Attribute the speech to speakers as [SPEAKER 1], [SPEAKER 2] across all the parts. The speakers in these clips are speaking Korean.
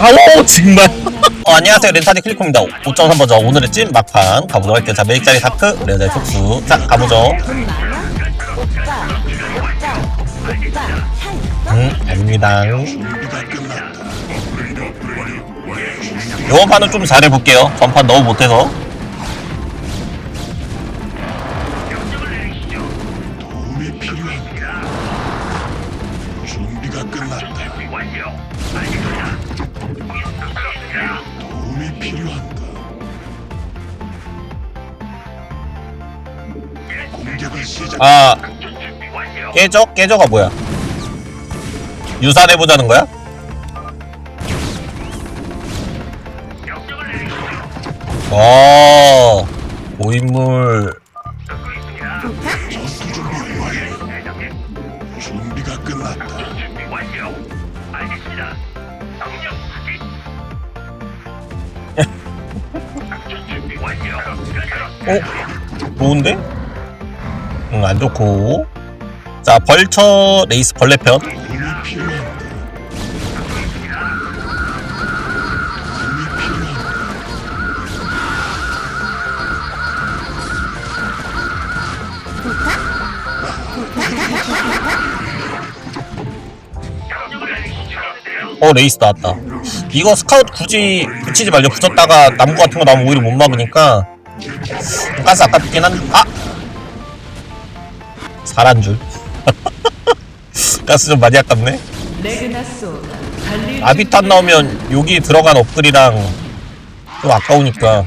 [SPEAKER 1] 아우 정말. 어, 안녕하세요. 렌타디 클리코입니다. 5.3버전 오늘의 찐 막판. 가보도록 할게요. 자 메릭자리 다크 레어자리 촉수. 자 가보죠. 음 아닙니다. 요번 판은 좀 잘해볼게요. 전판 너무 못해서 아 깨져? 깨져가 뭐야 유산해보자는 거야? 와 고인물
[SPEAKER 2] 전투 준비 완료. 준비가 끝났다.
[SPEAKER 1] 어? 좋은데? 응, 안 좋고. 자, 벌처 레이스?
[SPEAKER 2] 도움이 필요한가?
[SPEAKER 1] 어, 레이스 나왔다. 이거 스카우트 굳이 붙이지 말려. 붙였다가 나무 같은 거 나오면 오히려 못 막으니까. 가스 아깝긴 한, 아! 사란 줄. 가스 좀 많이 아깝네. 아비탄 나오면 여기 들어간 업글이랑 좀 아까우니까.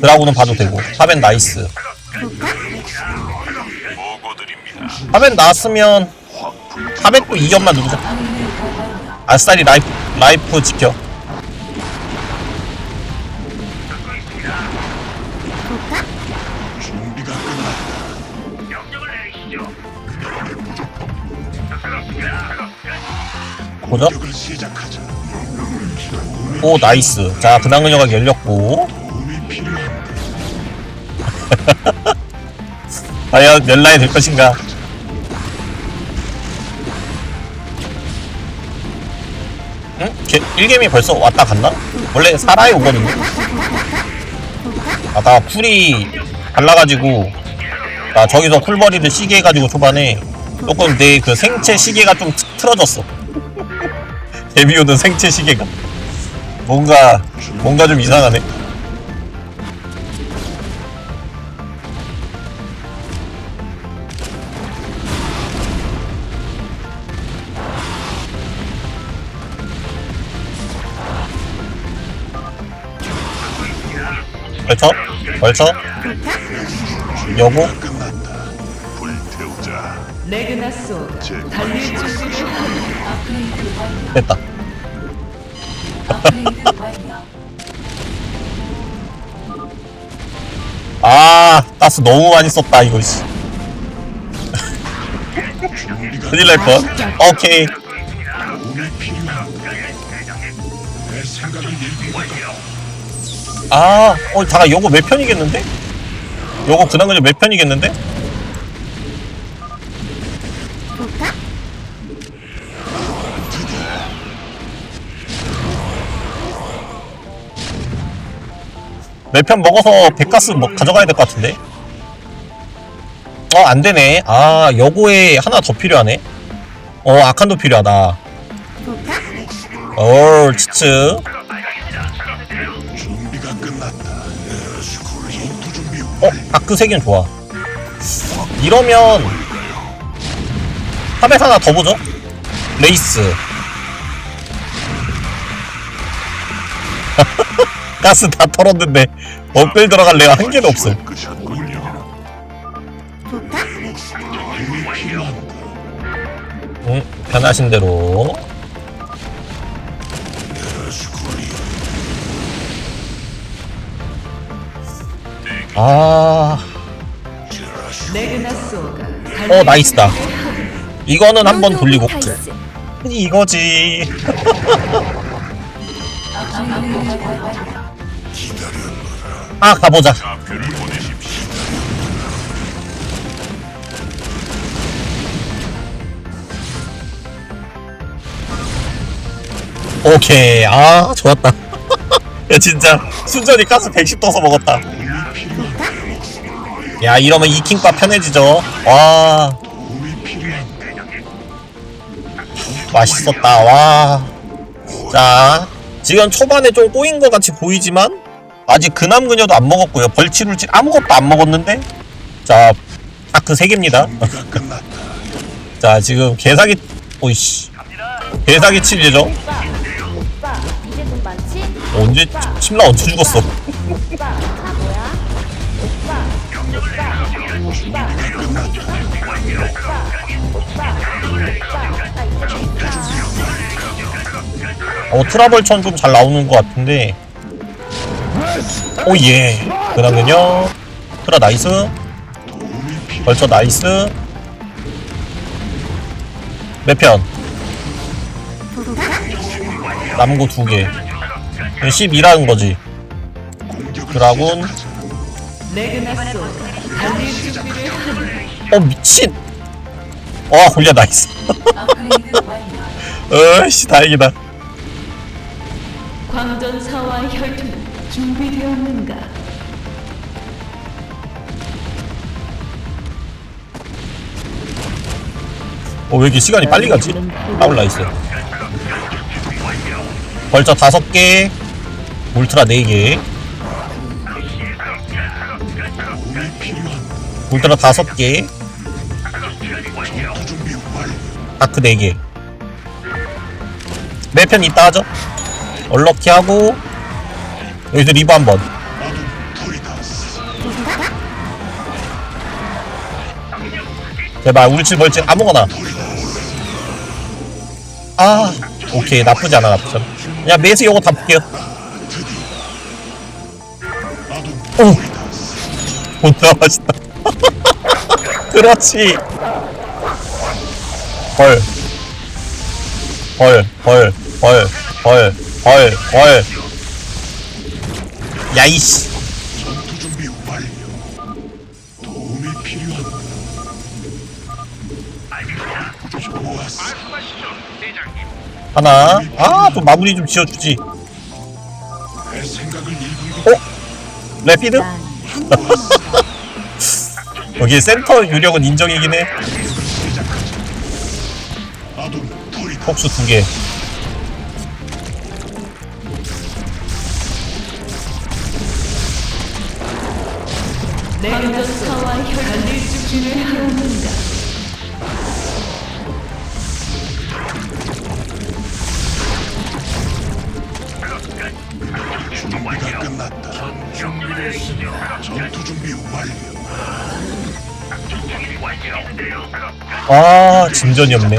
[SPEAKER 1] 드라고는 봐도 되고. 하벤 나이스. 하벤 나왔으면 하벤 또 2점만 누르자. 아싸리 라이프, 라이프 지켜.
[SPEAKER 2] 공격을 시작하자.
[SPEAKER 1] 오, 나이스. 자, 근황근여가 열렸고.
[SPEAKER 2] 도움이?
[SPEAKER 1] 과연 몇 라인 될 것인가? 응? 개, 1gem이 벌써 왔다 갔나? 원래 사라에 오거든요? 아, 나 풀이 달라가지고, 나 저기서 쿨버리를 시계 해가지고 초반에 조금 내 그 생체 시계가 좀 트- 틀어졌어. 데뷔오는 생체 시계가. 뭔가, 뭔가 좀 이상하네. 벌쳐? 벌쳐? 여고? 됐다. 아, 가스 너무 많이 썼다, 이거, 씨. 큰일 날 뻔. 오케이. 아, 어, 잠깐, 요거 몇 편이겠는데? 요거 그냥 그냥 몇 편이겠는데? 몇편 먹어서 백가스 뭐 가져가야 될 것 같은데? 어, 안 되네. 아, 여고에 하나 더 필요하네. 어, 아칸도 필요하다. 어, 치츠. 어, 세기는 좋아. 이러면 탑에 하나 더 보죠. 레이스. 가스 다 털었는데 업글 들어갈 레어 한 개도 없어. 응, 편하신 대로. 아, 어 나이스다. 이거는 한 번 돌리고. 이거지. 아 가보자. 오케이. 아 좋았다. 야 진짜 순전히 가스 110 떠서 먹었다. 야 이러면 이킹밥 편해지죠. 와. 맛있었다. 와자 지금 초반에 좀 꼬인 것 같이 보이지만 아직 근함 그녀도 안 먹었고요. 벌치룰치 아무것도 안 먹었는데? 자 다크 3개입니다.
[SPEAKER 2] 준비가 끝났다.
[SPEAKER 1] 자 지금 개사기 오이씨. 개사기 칠 예정
[SPEAKER 3] 오빠 이제 돈 많지?
[SPEAKER 1] 언제 침라 언제 죽었어?
[SPEAKER 3] 오빠
[SPEAKER 1] 어 트라벌 천 좀 잘 나오는 것 같은데 오예. 그러면요. 트라 나이스. 벌써 나이스. 몇편? 거 두개. 12라는 거지. 드라군. 어 미친. 와 골리앗 나이스. 어이씨 다행이다.
[SPEAKER 4] 광전사와 혈투는 준비되었는가?
[SPEAKER 1] 어 왜 이렇게 시간이 빨리 가지? 다운 나이스 벌써 다섯 개 울트라 네 개 울트라 다섯 개. 다크 네 개. 매편 이따 하죠. 얼럭키 하고 여기서 리브 한 번.
[SPEAKER 2] 아둔 토리다스.
[SPEAKER 1] 제발 울칠 벌칠 아무거나. 아 오케이 나쁘지 않아 나쁘지 않아. 그냥 매스 요거 다 볼게요. 오. 존나 맛있다. 그렇지. 벌. 벌, 벌, 벌, 벌, 벌, 벌. 야이씨.
[SPEAKER 2] 전투 준비 완료. 도움이 필요한. 좋았어.
[SPEAKER 1] 하나. 아, 좀 마무리 좀 지어주지.
[SPEAKER 2] 내 생각을 읽은 것
[SPEAKER 1] 어? 래피드? 여기 센터 유력은 인정이긴 해.
[SPEAKER 2] 시작하자.
[SPEAKER 1] 폭수 두 개.
[SPEAKER 4] 준비가
[SPEAKER 2] 끝났다. 전투 준비 완료.
[SPEAKER 1] 아, 진전이 없네.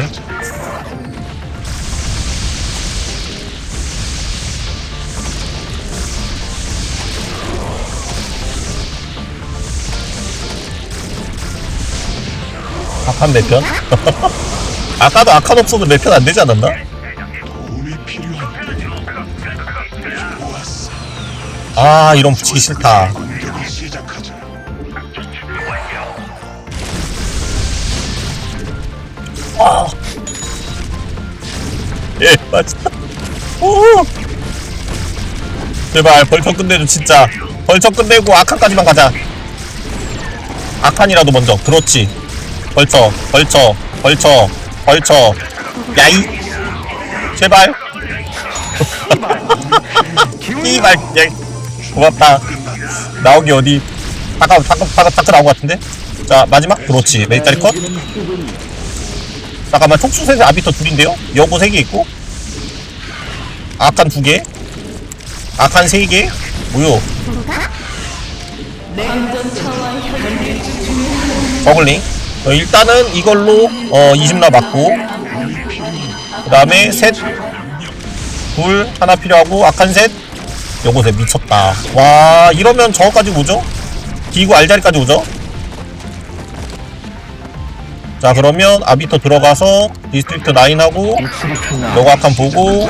[SPEAKER 1] 아칸 몇 편? 아까도 아칸 없어도 몇편안 되지 않았나? 아, 이런 붙이기 싫다. 아. 예, 맞아. 오. 제발 벌써 끝내줘 진짜. 벌써 끝내고 아칸까지만 가자. 아칸이라도 먼저. 그렇지. 벌쳐, 벌쳐, 벌쳐, 벌쳐. 야이. 제발. 이발. 야, 고맙다. 나오기 어디? 타카, 타카, 타카, 타카 나온 것 같은데? 자, 마지막. 그렇지. 메리타리 컷. 잠깐만 촉수셋의 아비터 둘인데요? 여고 세개 있고 아칸 두 개, 아칸 세 개,
[SPEAKER 4] 준비를
[SPEAKER 1] 저글링. 어, 일단은 이걸로 어 20나 맞고 그 다음에 셋, 둘 하나 필요하고 아칸 셋, 셋 미쳤다. 와 이러면 저거까지 오죠? 디구 알자리까지 오죠? 자 그러면 아비터 들어가서 디스트릭트 9하고 요거 아칸 보고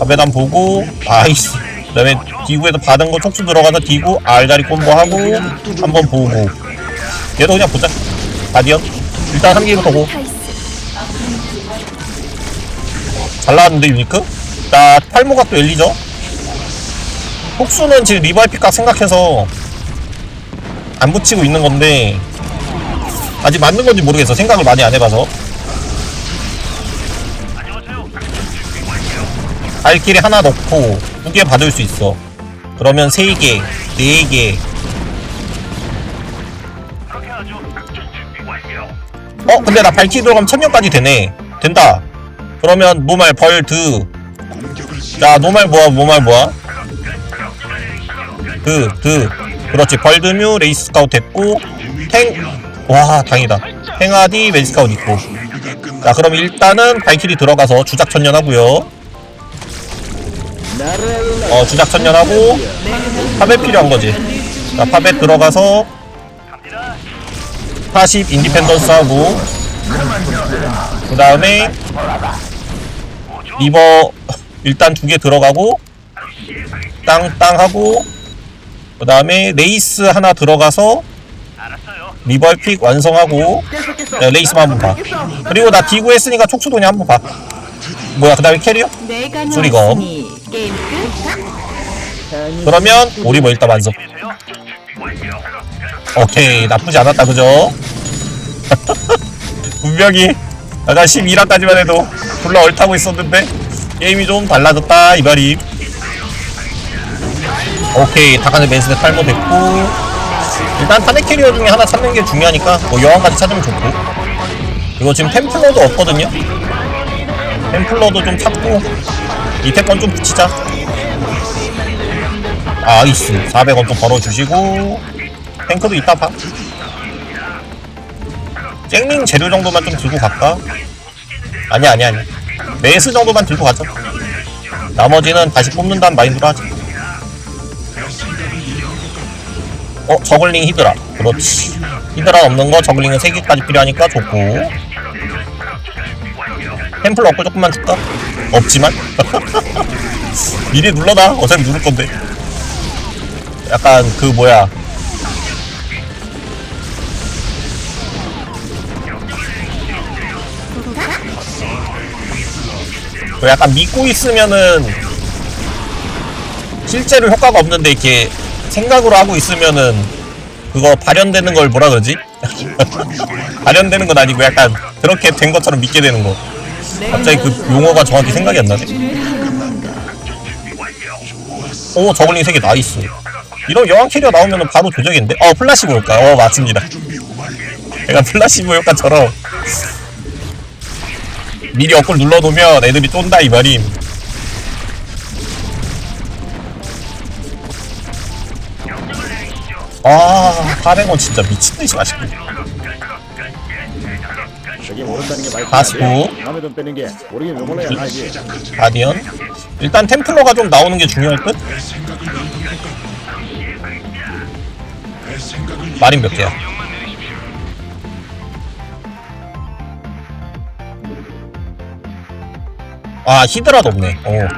[SPEAKER 1] 아베단 보고 아이씨 그 다음에 디구에서 받은 거 촉수 들어가서 디구 알자리 콤보하고 한 번 보고 얘도 그냥 보자 가디언 일단 3개부터 고잘 나왔는데 유니크? 나 탈모각도 열리죠? 폭수는 지금 리바이 픽각 생각해서 안 붙이고 있는 건데 아직 맞는 건지 모르겠어. 생각을 많이 안 해봐서. 발길이 하나 넣고 두 개 받을 수 있어. 그러면 세 개, 네 개. 어 근데 나 발키리 들어가면 천명까지 되네. 된다. 그러면 노말 벌드. 자 노말 뭐야 노말 뭐야 그, 그 그렇지. 벌드뮤 레이스 스카우트 됐고 탱와 다행이다. 탱아디 매지 스카우트 있고. 자 그럼 일단은 발키리 들어가서 주작 천년하고요. 어 주작 천년하고 팝에 필요한 거지. 자 팝에 들어가서 40 인디펜던스 하고 그 다음에 리버 일단 두 개 들어가고 땅땅 하고 그 다음에 레이스 하나 들어가서 리벌 픽 완성하고 네, 레이스만 한번 봐 그리고 나 디구 했으니까 촉수도니 한번 봐 뭐야 그 다음에 캐리어?
[SPEAKER 4] 끝.
[SPEAKER 1] 그러면 오리버 일단 완성 오케이 나쁘지 않았다 그죠? 분명히 아까 12라까지만 해도 불러 얼타고 있었는데 게임이 좀 달라졌다 이 말이 오케이 다카네 맨스네 탈모 됐고. 일단 타네 캐리어 중에 하나 찾는 게 중요하니까 뭐 여왕까지 찾으면 좋고. 이거 지금 템플러도 없거든요? 템플러도 좀 찾고 건좀 붙이자. 아이스 400원 좀 벌어주시고. 탱크도 이따 봐. 쨍링 재료 정도만 좀 들고 갈까? 아니야 아니야 아니야 메스 정도만 들고 가자 나머지는 다시 뽑는다는 마인드로 하자 어 저글링 히드라. 그렇지. 히드라 없는 거 저글링은 3개까지 필요하니까 좋고. 템플 얻고 조금만 줄까? 없지만? 미리 눌러놔. 어차피 누를 건데. 약간 그 뭐야. 그 약간 믿고 있으면은 실제로 효과가 없는데 이렇게 생각으로 하고 있으면은 그거 발현되는 걸 뭐라 그러지? 발현되는 건 아니고 약간 그렇게 된 것처럼 믿게 되는 거. 갑자기 그 용어가 정확히 생각이 안 나네. 오 저글링 3개 나이스. 이런 여왕 캐리어 나오면 바로 조적인데? 어 플라시보 효과 어 맞습니다. 약간 플라시보 효과처럼. 미리 어플 눌러놓으면 애들이 쫀다 이 말임 아 400원 진짜 미친듯이 맛있고
[SPEAKER 5] 저기 모른다는 게 말도
[SPEAKER 1] 다스고
[SPEAKER 5] 마음에 좀 빼는 게 모르긴 왜 몰라야 알지.
[SPEAKER 1] 가디언? 일단 템플러가 좀 나오는 게 중요할 듯? 말인 몇 개야? 아 히드라도 없네. 어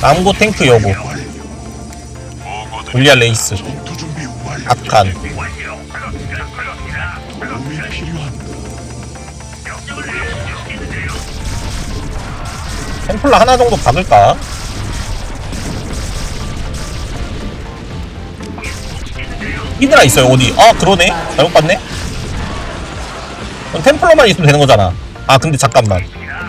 [SPEAKER 1] 남고 탱크 여고 골리앗 레이스.
[SPEAKER 2] 필요한.
[SPEAKER 1] 템플러 하나 정도 박을까? 히드라 있어요 어디? 아 그러네. 잘못 봤네. 템플러만 있으면 되는 거잖아. 아 근데 잠깐만.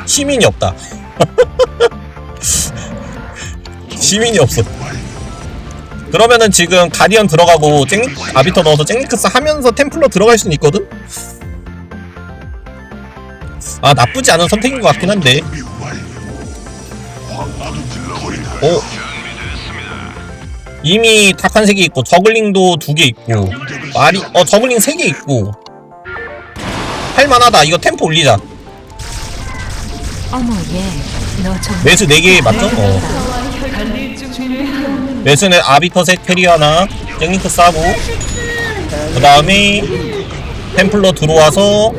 [SPEAKER 1] 시민이 없다. 시민이 없어 그러면은 지금 가디언 들어가고 쨍 아비터 넣어서 쨍리크스 하면서 템플러 들어갈 수는 있거든? 아 나쁘지 않은 선택인 것 같긴 한데. 오. 이미 탁한 세개 있고 저글링도 두개 있고 말이 어 저글링 세개 있고 할만하다 이거 템포 올리자
[SPEAKER 4] 어머 얘너 정말
[SPEAKER 1] 매수 네개 맞죠? 어 매수는 아비터셋 캐리 하나 잭링크 싸고 그 다음에 템플러 들어와서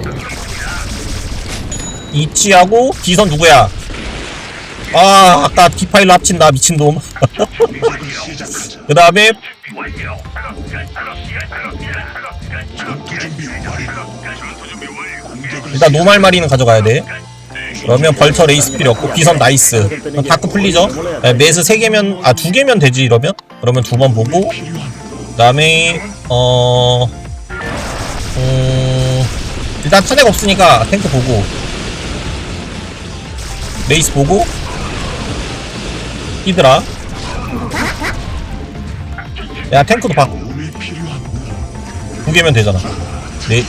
[SPEAKER 1] 이치하고 비선 누구야 아 아까 디파일러 합친다 미친놈. 그 다음에 일단 노말 마리는 가져가야 돼. 그러면 벌처 레이스 필요 없고 비선 나이스 그럼 다크 풀리죠 네, 매스 3개면 아 2개면 되지 이러면 그러면 두 번 보고 그 다음에 어 음, 일단 탄핵 없으니까 탱크 보고 레이스 보고 히드라 야 탱크도 봐
[SPEAKER 2] 도움이 필요한가?
[SPEAKER 1] 두 개면 되잖아. 네.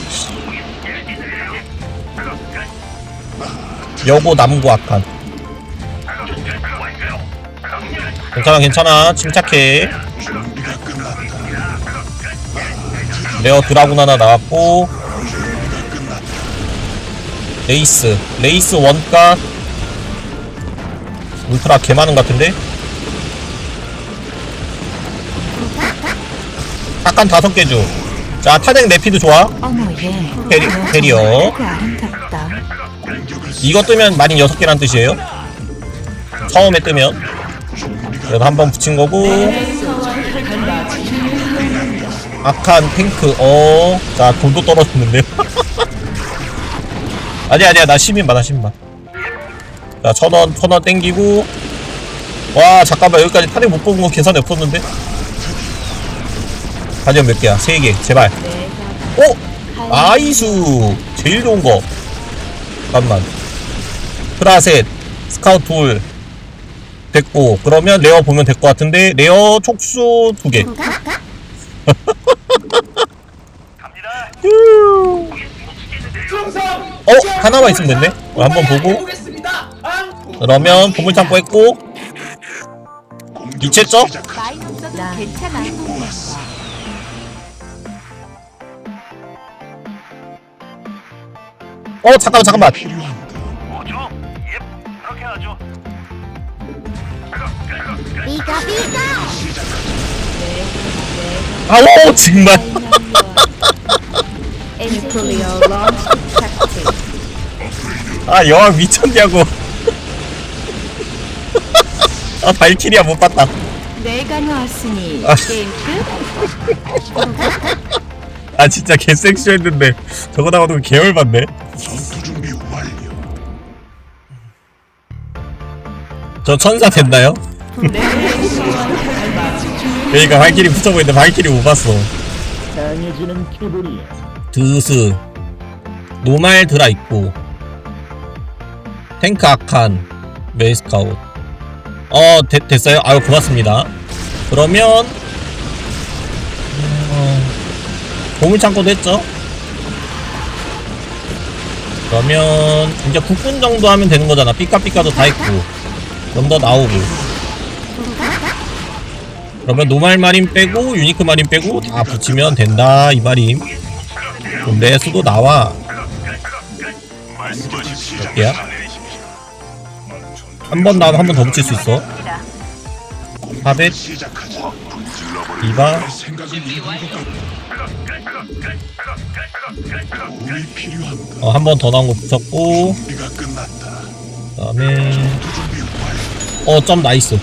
[SPEAKER 1] 여고 남고 악한. 괜찮아 괜찮아 침착해. 레어 드라군 하나 나왔고 레이스 레이스 원가 울트라 개 많은 것 같은데 약간 다섯 개줘자 타덱 내피드 좋아
[SPEAKER 4] 어머 얘.
[SPEAKER 1] 캐리,
[SPEAKER 4] 너
[SPEAKER 1] 캐리어. 이거 뜨면 마린 여섯 개란 뜻이에요? 처음에 뜨면? 그래도 한 번 붙인 거고. 악한 탱크. 어자 돈도 떨어졌는데요? 아니야 아니야. 나 10인만 나 10인만 자 천원 천원 땡기고. 와 잠깐만. 여기까지 탄핵 못 뽑은 거 계산이 없었는데? 가디언 몇 개야? 세 개. 제발. 오! 아이수! 제일 좋은 거. 잠깐만 프라셋 스카우트 둘 됐고 그러면 레어 보면 될 것 같은데 레어 촉수 두 개. 어? 하나만 있으면 됐네? 어, 한번 보고. 그러면 보물 창고 했고?
[SPEAKER 3] 많이 없어도
[SPEAKER 4] 나-
[SPEAKER 3] 괜찮아.
[SPEAKER 1] 어 잠깐만 잠깐만 아우 정말. 아 여왕 미쳤냐고 아 발키리야 못 봤다
[SPEAKER 4] 내가 나왔으니
[SPEAKER 1] 아.
[SPEAKER 4] 게임 끝.
[SPEAKER 1] 아 진짜 개섹시했는데 저거 나오는 개열 받네
[SPEAKER 2] 전투 준비 완료.
[SPEAKER 1] 저 천사 됐나요? 그러니까 발키리 붙여보이는데 발키리 못 봤어.
[SPEAKER 5] 강해지는 기분이야.
[SPEAKER 1] 드스 노말 드라 있고. 탱크 아칸 메이스카웃. 어 됐, 됐어요? 아유 고맙습니다. 그러면 어, 보물창고도 했죠? 그러면 이제 국군 정도 하면 되는 거잖아. 삐까삐까도 다 했고. 좀더 나오고 그러면 노말 마린 빼고 유니크 마린 빼고 다 붙이면 된다 이 말임 근데 수도 나와 몇 개야? 한 번 나오면 한번 더 붙일 수 있어 파벳
[SPEAKER 2] 시작하자.
[SPEAKER 1] 이바
[SPEAKER 2] 생각은 이런 것 같다. 도움이 필요한가?
[SPEAKER 1] 어, 한 번 더 나온 거 붙였고. 그 다음에
[SPEAKER 2] 전투 준비 완료.
[SPEAKER 1] 어점 나이스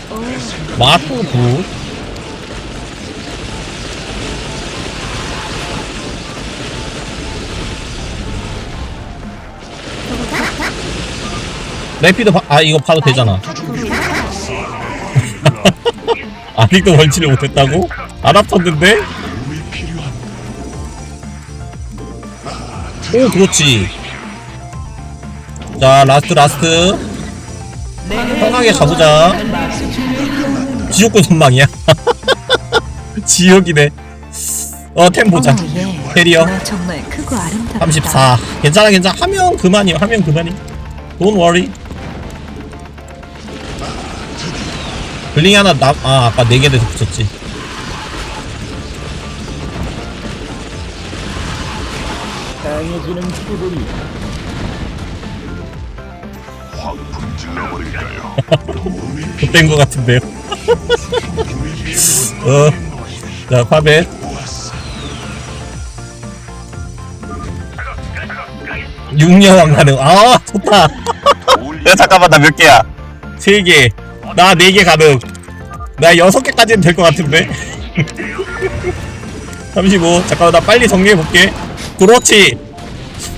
[SPEAKER 1] 마크 굿 레피도 봐, 아 이거 봐도 되잖아. 아직도 원치를 못했다고?
[SPEAKER 2] 도움이 필요한가?
[SPEAKER 1] 오 그렇지. 자 라스트 라스트. 편하게 가보자. 지옥군 선망이야. 지옥이네. 어템 보자.
[SPEAKER 4] 어머 얘.
[SPEAKER 1] 캐리어.
[SPEAKER 4] 너 정말 크고 아름답다.
[SPEAKER 1] 34 괜찮아 괜찮아. 하면 그만이야 하면 그만이. Don't worry 블링 하나 나, 아 아까 4개 돼서 붙였지.
[SPEAKER 5] 강해지는 기분이야.
[SPEAKER 2] 확 불질러버릴까요?
[SPEAKER 1] 좆된 거 같은데요? 어, 자 파벳 육녀왕 가능. 아 좋다. 야 잠깐만 나 몇 개야? 세 개 나네개 가능 나 여섯 개까지는 될 것 같은데 35 잠깐만 나 빨리 정리해 볼게 그렇지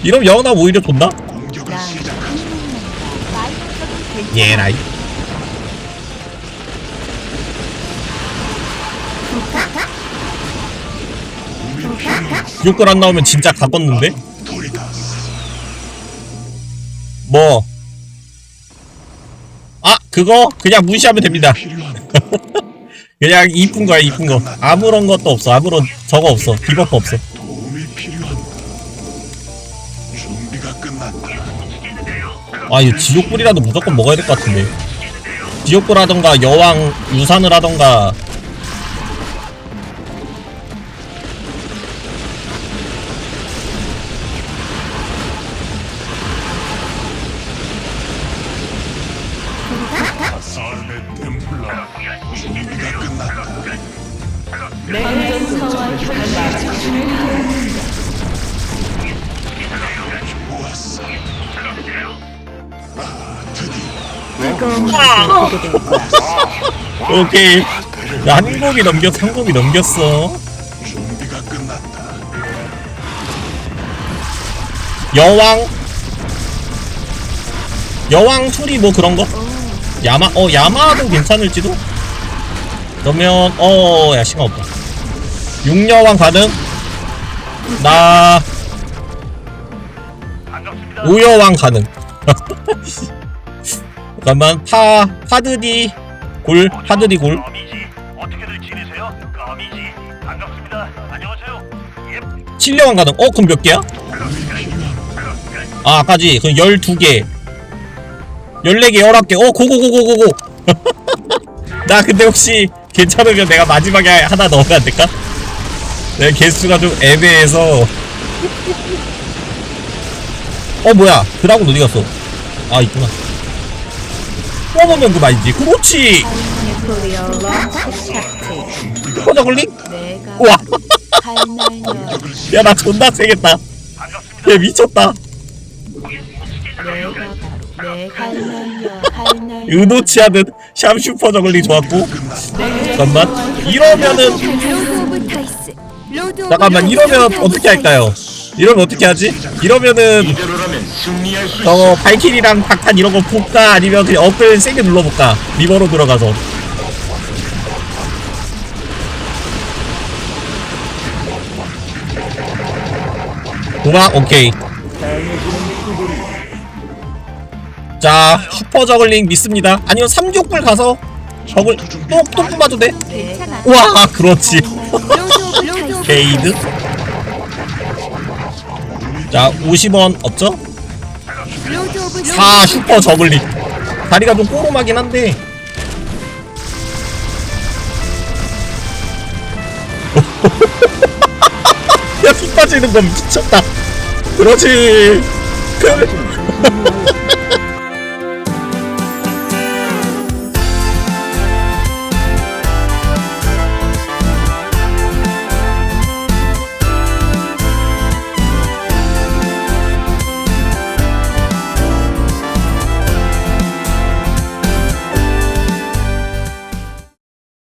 [SPEAKER 1] 이러면 영원아 오히려 좋나?
[SPEAKER 2] 시작하자.
[SPEAKER 1] 예라이 욕글 안 나오면 진짜 가꿨는데? 뭐? 아 그거 그냥 무시하면 됩니다. 그냥 이쁜 거야 이쁜 거. 아무런 것도 없어. 아무런 저거 없어. 디버프 없어. 아 이거 지옥불이라도 무조건 먹어야 될 것 같은데. 지옥불 하던가 여왕 유산을 하던가
[SPEAKER 4] 물을 보게 될 거야.
[SPEAKER 1] 오케이. 야, 한 곡이 넘겼어 한 곡이 넘겼어.
[SPEAKER 2] 준비가 끝났다.
[SPEAKER 1] 여왕. 여왕 투리 뭐 그런 거? 야마 어 야마도 괜찮을지도? 그러면 어 야 시간 없다. 육여왕 가능 나. 오여왕 가능 잠깐만. 파 파드디 골 파드디 골.
[SPEAKER 6] 까미지 어떻게들 지내세요? 까미지 반갑습니다. 안녕하세요. 예,
[SPEAKER 1] 7여왕 가능 어 그럼 몇 개야? 아 아까지. 그럼 12개. 14개 19개. 어 고고고고고고. 나 근데 혹시 괜찮으면 내가 마지막에 하나 넣으면 안 될까? 내 개수가 좀 애매해서. 어 뭐야. 드라군 어디 갔어? 아 있구나 뽑으면 그만이지 그렇지. 퍼져글링?
[SPEAKER 4] 내가
[SPEAKER 1] 우와
[SPEAKER 4] 할날려
[SPEAKER 1] 야나 존나 세겠다. 야 미쳤다 의도치 않은 샴 슈퍼 저글링 좋았고 잠깐만 이러면은 잠깐만 이러면 어떻게 할까요? 이러면 어떻게 하지? 이러면은 저 발키리랑 박탄 이런 거 볼까? 아니면 그냥 업글 세게 눌러볼까? 리버로 들어가서. 도박 오케이. 자 슈퍼 저글링 믿습니다. 아니면 삼족불 가서 저글 또 또 뽑아도 돼?
[SPEAKER 4] 괜찮아.
[SPEAKER 1] 와 그렇지.
[SPEAKER 4] 오브.
[SPEAKER 1] 게이드 자 50원 없죠?
[SPEAKER 4] 로드 오브
[SPEAKER 1] 4 슈퍼 저글링 다리가 좀 꼬름하긴 한데. 야 피 빠지는 건 미쳤다. 그렇지. 그